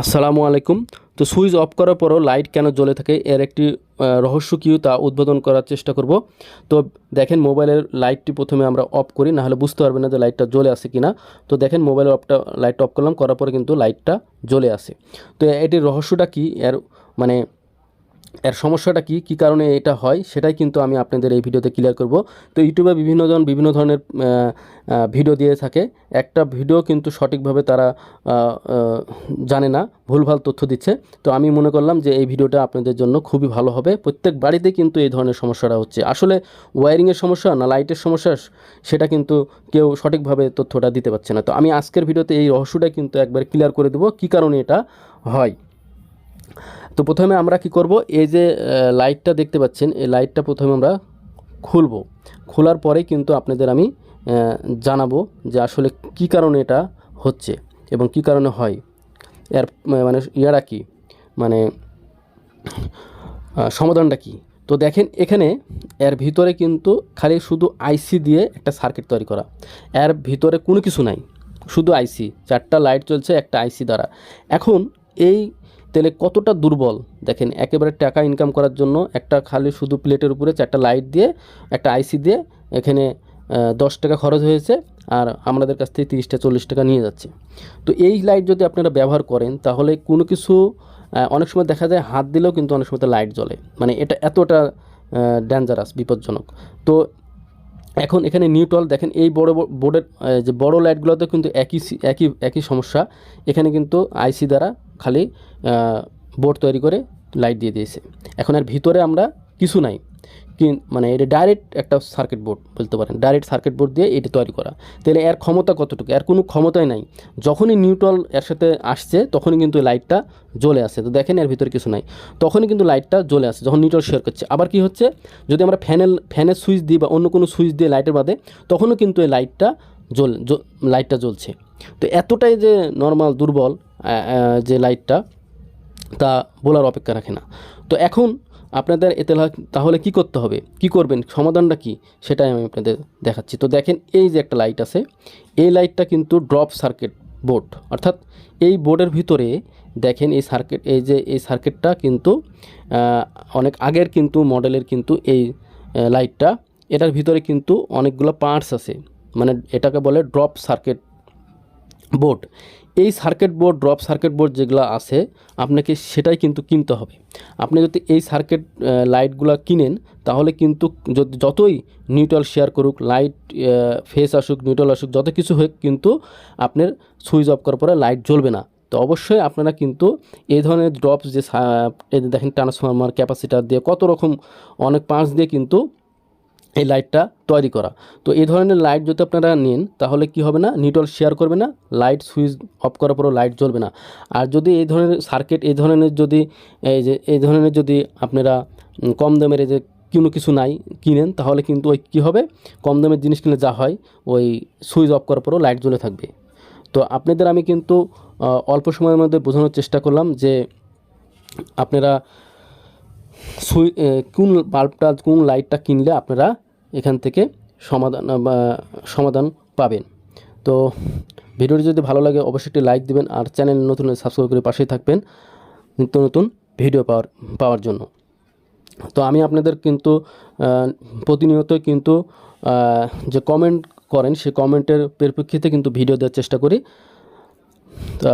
আসসালামু আলাইকুম। তো সুইচ অফ করার পরও লাইট কেন জ্বলে থাকে এর একটি রহস্য কী তা উদ্বোধন করার চেষ্টা করব। তো দেখেন মোবাইলের লাইটটি প্রথমে আমরা অফ করি, নাহলে বুঝতে পারবেন না যে লাইটটা জ্বলে আসে কি না তো দেখেন মোবাইলের অফটা লাইট অফ করলাম, করার পরে কিন্তু লাইটটা জ্বলে আসে তো এটির রহস্যটা কি? এর মানে এর সমস্যাটা কি, কী কারণে এটা হয়, সেটাই কিন্তু আমি আপনাদের এই ভিডিওতে ক্লিয়ার করব। তো ইউটিউবে বিভিন্নজন, বিভিন্ন ধরনের ভিডিও দিয়ে থাকে। একটা ভিডিও কিন্তু সঠিকভাবে তারা জানে না, ভুলভাল তথ্য দিচ্ছে। তো আমি মনে করলাম যে এই ভিডিওটা আপনাদের জন্য খুবই ভালো হবে। প্রত্যেক বাড়িতে কিন্তু এই ধরনের সমস্যাটা হচ্ছে। আসলে ওয়্যারিংয়ের সমস্যা না লাইটের সমস্যা, সেটা কিন্তু কেউ সঠিকভাবে তথ্যটা দিতে পারছে না। তো আমি আজকের ভিডিওতে এই রহস্যটা কিন্তু একবার ক্লিয়ার করে দেবো, কী কারণে এটা হয়। তো প্রথমে আমরা কি করব? এই যে লাইটটা দেখতে পাচ্ছেন, এই লাইটটা প্রথমে আমরা খুলব। খোলার পরে কিন্তু আপনাদের আমি জানাব যে আসলে কি কারণে এটা হচ্ছে এবং কি কারণে হয়। এর মানে ইয়ারা কি? মানে সমাধানটা কি? তো দেখেন, এখানে এর ভিতরে কিন্তু খালি শুধু আইসি দিয়ে একটা সার্কিট তৈরি করা। এর ভিতরে কোনো কিছু নাই, শুধু আইসি চারটা লাইট চলছে, একটা আইসি দ্বারা। এখন এই তেলে কতটা দুর্বল? দেখেন, একেবারে টাকা ইনকাম করার জন্য একটা খালি শুধু প্লেটের উপরে চারটা লাইট দিয়ে, একটা আইসি দিয়ে এখানে দশ টাকা খরচ হয়েছে আর আমাদের কাছ থেকে তিরিশটা, চল্লিশ টাকা নিয়ে যাচ্ছে। তো এই লাইট যদি আপনারা ব্যবহার করেন, তাহলে কোনো কিছু অনেক সময় দেখা যায় হাত দিলেও কিন্তু অনেক সময় লাইট জ্বলে। মানে এটা এতটা ডেঞ্জারাস বিপজ্জনক। তো এখন এখানে নিউট্রাল দেখেন, এই বড় বোর্ডের যে বড় লাইটগুলোতে কিন্তু একই একই একই সমস্যা। এখানে কিন্তু আইসি দ্বারা খালি বোর্ড তৈরি করে লাইট দিয়ে দিয়েছে। এখন আর ভিতরে আমরা কিছু নাই। মানে এটা ডাইরেক্ট একটা সার্কিট বোর্ড বলতে পারেন। ডাইরেক্ট সার্কিট বোর্ড দিয়ে এটি তৈরি করা। তাহলে এর ক্ষমতা কতটুকু? এর কোনো ক্ষমতাই নাই। যখনই নিউট্রাল এর সাথে আসছে, তখনই কিন্তু লাইটটা জ্বলে আসে তো দেখেন এর ভিতরে কিছু নাই। তখনই কিন্তু লাইটটা জ্বলে আসে যখন নিউট্রাল শেয়ার করছে। আবার কি হচ্ছে? যদি আমরা ফ্যানের ফ্যানের সুইচ দিই বা অন্য কোনো সুইচ দিয়ে লাইটের বাদে, তখনও কিন্তু এই লাইটটা জ্বল লাইটটা জ্বলছে। তো এতটাই যে নর্মাল দুর্বল যে লাইটটা তা বলার অপেক্ষা রাখে না। তো এখন আপনাদের এতে তাহলে কি করতে হবে? কি করবেন? সমাধানটা কি? সেটাই আমি আপনাদের দেখাচ্ছি। তো দেখেন, এই যে একটা লাইট আছে, এই লাইটটা কিন্তু ড্রপ সার্কিট বোর্ড অর্থাৎ এই বোর্ডের ভিতরে দেখেন, এই সার্কিট এই যে, এই সার্কিটটা কিন্তু অনেক আগের কিন্তু মডেলের কিন্তু এই লাইটটা এটার ভিতরে কিন্তু অনেকগুলো পার্টস আছে। মানে এটাকে বলে ড্রপ সার্কিট বোর্ড এই circuit board drop circuit board যেগুলো আছে, আপনাকে সেটাই কিন্তু কিনতে হবে। আপনি যদি এই সার্কিট লাইটগুলো কিনেন, তাহলে কিন্তু যতই নিউট্রাল শেয়ার করুক লাইট ফেস আসুক নিউট্রাল আসুক, যত কিছু হোক কিন্তু আপনার সুইচ অফ করার পরে লাইট জ্বলবে না। তো অবশ্যই আপনারা কিন্তু এই ধরনের ড্রপস যে দেখেন ট্রান্সফরমার ক্যাপাসিটার দিয়ে কত রকম অনেক পাঁচ দিয়ে কিন্তু এই লাইটটা তৈরি করা। তো এই ধরনের লাইট যদি আপনারা নেন, তাহলে কি হবে না? নিউট্রাল শেয়ার করবে না লাইট সুইচ অফ করার পরও লাইট জ্বলবে না। আর যদি এই ধরনের সার্কিট এই ধরনের যদি, এই যে, এই ধরনের যদি আপনারা কম দামের এই যে কোনো কিছু নাই, কিনেন, তাহলে কিন্তু ওই কী হবে? কম দামের জিনিস কিনলে যা হয়, ওই সুইচ অফ করার পরও লাইট জ্বলে থাকবে। তো আপনাদের আমি কিন্তু অল্প সময়ের মধ্যে বোঝানোর চেষ্টা করলাম যে, আপনারা সুই কোন বাল্বটা কোন লাইটটা কিনলে আপনারা এখান থেকে সমাধান সমাধান পাবেন। তো ভিডিওটি যদি ভালো লাগে অবশ্যই একটি লাইক দিবেন আর চ্যানেল নতুন সাবস্ক্রাইব করে পাশেই থাকবেন নিত্য নতুন ভিডিও পাওয়ার পাওয়ার জন্য। তো আমি আপনাদের কিন্তু আহ, প্রতিনিয়তই কিন্তু যে কমেন্ট করেন সেই কমেন্টের পরিপ্রেক্ষিতে কিন্তু ভিডিও দেওয়ার চেষ্টা করি। তা